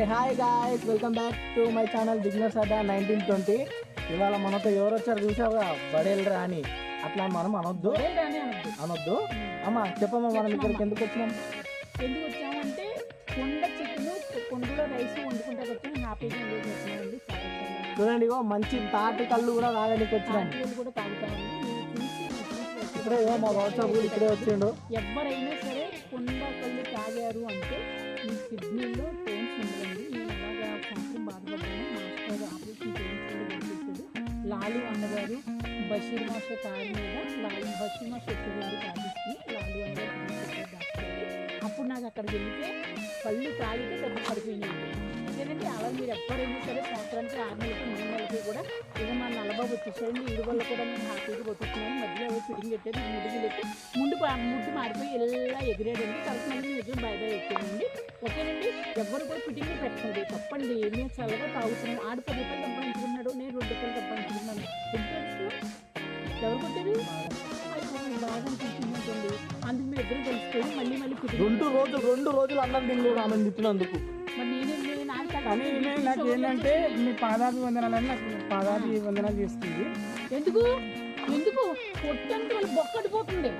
Hey hi guys welcome back to my channel business Adda nineteen twenty ఇవాళ మనతో ఎవరు వచ్చారు చూసావుగా? బడేలరా అని అట్లా మనం అనొద్దు. అనొద్దు. అమ్మా చెప్పమ్మా మనం ఇక్కడికి ఎందుకు వచ్చినాం? ఎందుకు వచ్చామంటే కొండ చికెన్ కొండలో రైస్ వండుకుంటే వచ్చాం. హ్యాపీగా ఎంజాయ్ చేస్తున్నామండి. చూడండి ఇగో మంచి తాటి కళ్ళు కూడా తాగడానికి వచ్చినాం. కూడా తాగుతామండి. ఇక్కడే ఇగో మా వాట్సాప్ కూడా ఇక్కడే వచ్చిండు. ఎవరైనా సరే కొండ కళ్ళు తాగారు అంటే మీ కిడ్నీలో స్టోన్స్ లాలు అన్నగారు బషీర్ మాష కారు మీద లాలు బషీర్ మాస్టర్ ఎత్తుకుండి తాగిస్తుంది లాలు అన్నగారు అప్పుడు నాకు అక్కడికి వెళ్తే పళ్ళు తాగితే దెబ్బ పడిపోయినాయి. ఎందుకంటే అలా మీరు ఎప్పుడైనా సరే సంవత్సరానికి ఆరు నెలలకి మూడు నెలలకి కూడా ఇక మా నల్లబాబు వచ్చేసరికి వీడి వల్ల కూడా నేను హ్యాపీగా బతుకుతున్నాను మధ్యలో ఎవరు ఫిట్టింగ్ పెట్టేది ముడికి లెక్కి ముందు పా- ముడ్డు మారిపోయి ఇలా ఎగిరాడండి తర్వాత మళ్ళీ మీ ఎదురు బయట ఎక్కానండి ఓకేనండి ఎవరు కూడా ఫిట్టింగ్ పెట్టండి తప్పండి మేము చల్లగా తాగుతున్నాం. ఆడు పది రూపాయలు సంపాదించుకున్నాడు నేను రెండు రూపాయలు సంపాదించుకున్నాను ఎవరు కొట్టారు అయ్యో, బాగా అనిపించిందండి అందుకు మీ ఇద్దరు కలిసిపోయి మళ్ళీ మళ్ళీ రెండు రోజులు రెండు రోజులు అన్నం తినలేదు ఆమె తిట్టినందుకు. కానీ నాకు ఏంటంటే మీ పాదాభి వందనాలని నాకు పాదాభి వందనాలు చేస్తుంది. ఎందుకు? ఎందుకు? కొట్టంటే వాళ్ళు బొక్కడిపోతుంది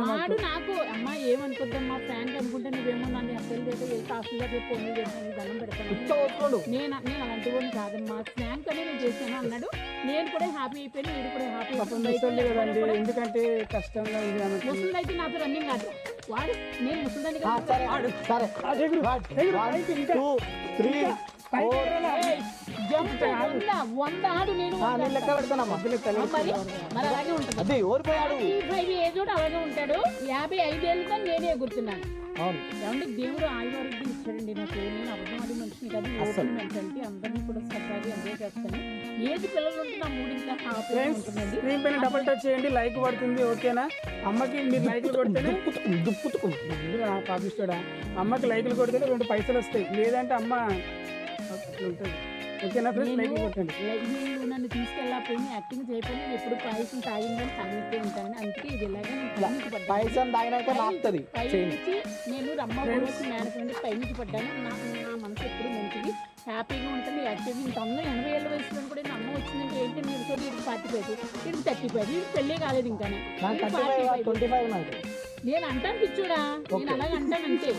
వాడు నాకు. అమ్మ ఏమనుకుందమ్మా ఫ్రాంక్ అనుకుంటే నువ్వేమో నన్ను అసలు దగ్గర ఏ ఫోన్ చేస్తాను దండం పెడతాను. నేను నేను అలాంటి వాడిని కాదమ్మా. ఫ్రాంక్ అనే నేను చేశాను అన్నాడు. నేను కూడా హ్యాపీ అయిపోయాను వీడు కూడా హ్యాపీ కదండి ఎందుకంటే కష్టంగా ముసలి అయితే నాతో రన్నింగ్ కాదు వాడు నేను ముసలిదాన్ని సరే త్రీ వంద ఆడు నేను నేను లెక్క పెడతానమ్మా మరి మరి అలాగే ఉంటుంది అదే ఓడిపోయాడు ఈ ఫైవ్ ఏజ్ కూడా అలాగే ఉంటాడు యాభై ఐదేళ్ళతో నేనే ఎగురుతున్నాను అవును ఏమంటే దేవుడు ఆయుర్వేదం ఇచ్చాడండి నాకు నేను అబద్ధమాడి మనిషిని కాదు అస్సలు. ఓపెన్ మెంటాలిటీ అందరినీ కూడా సరదాగా ఎంజాయ్ చేస్తాను ఏది పిల్లలు ఉంటే నా మూడు ఇంకా స్క్రీన్ పైన డబుల్ టచ్ చేయండి లైక్ పడుతుంది ఓకేనా అమ్మకి మీరు లైక్లు కొడితేనే దుప్పుతుకు దుప్పుతుకు పాపిస్తాడా అమ్మకి లైక్లు కొడితేనే రెండు పైసలు వస్తాయి లేదంటే అమ్మ అట్లా ఉంటుంది ఓకేనా ఫ్రెండ్స్ లైక్ కొట్టండి. వీళ్ళు నన్ను తీసుకెళ్ళకపోయి యాక్టింగ్ చేయకపోయి నేను ఎప్పుడు పాయసం తాగిందని తాగితే ఉంటాను. అందుకే ఇది ఇలాగే. పైసలు తాగినాక పైనుంచి నేను రమ్మ మేడకు నుండి పైనుంచి పడ్డాను. నా నా మనసు ఎప్పుడు మంచిది హ్యాపీగా ఉంటుంది యాక్టివ్గా ఇంత అందరూ ఎనభై ఏళ్ళ వయసులో కూడా నా అమ్మ వచ్చిందంటే ఏంటి ఇది ఫార్టీ ఫైవ్ ఇది థర్టీ ఫైవ్ ఇది పెళ్ళే కాలేదు ఇంకా నాకు ట్వంటీ ఫైవ్ నాకు. నేను అంటాను పిచ్చోడా? నేను. అలాగే అంటాను అంతే.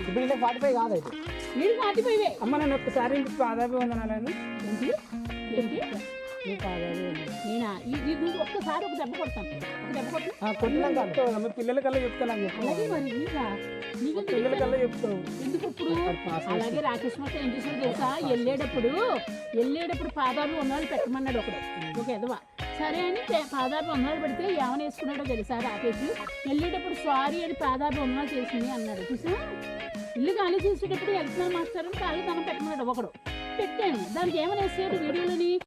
ఇప్పుడు ఇది ఫార్టీ ఫైవ్ కాదు అయితే వీడు ఫార్టీ ఫైవ్ అమ్మ నేను ఒక్కసారి ఇంటికి పాదాభి వందనాలని ఏంటి? ఏంటి? నేనా? ఈ- నువ్వు ఒక్కసారి ఒక దెబ్బ కొడతాను. ఒక దెబ్బ కొట్టు. ఆ, కొట్టినాం కాదు. చెప్తావు అమ్మ పిల్లలకల్లా చెప్తాను అలాగే మరి నీకా నీకు చెప్తావు. ఎందుకు ఇప్పుడు? అలాగే రాకేష్ మాస్టర్ ఏం చేసాడు తెలుసా? వెళ్ళేటప్పుడు వెళ్ళేటప్పుడు పాదాలు వందలు పెట్టమన్నాడు ఒకడు. ఒక ఎదవ సరే అని పే- పాదాలు పెడితే ఏమని వేసుకున్నాడో తెలుసా రాకేష్? వెళ్ళేటప్పుడు సారీ అని పాదాభి బొమ్మలు చేసింది అన్నాడు. చూసా ఇల్లు ఖాళీ చేసేటప్పుడు ఎగ్జామ్ మాస్టర్ అని కాళ్ళు తన పెట్టమన్నాడు ఒకడు. పెట్టాను. దానికి ఏమని వేసాడు వీడియోలోని?